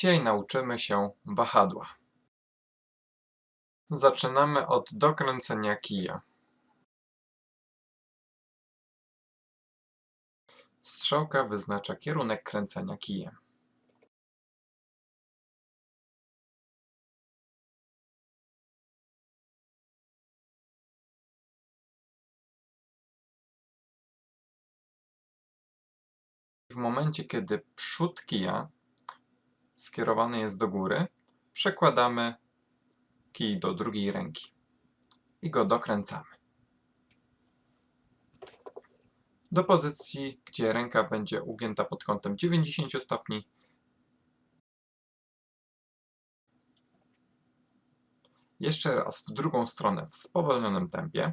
Dzisiaj nauczymy się wahadła. Zaczynamy od dokręcenia kija. Strzałka wyznacza kierunek kręcenia kijem. W momencie, kiedy przód kija skierowany jest do góry, przekładamy kij do drugiej ręki i go dokręcamy. Do pozycji, gdzie ręka będzie ugięta pod kątem 90 stopni. Jeszcze raz w drugą stronę w spowolnionym tempie.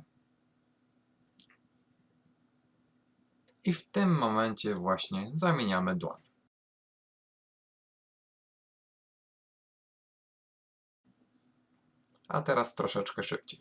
I w tym momencie właśnie zamieniamy dłoń. A teraz troszeczkę szybciej.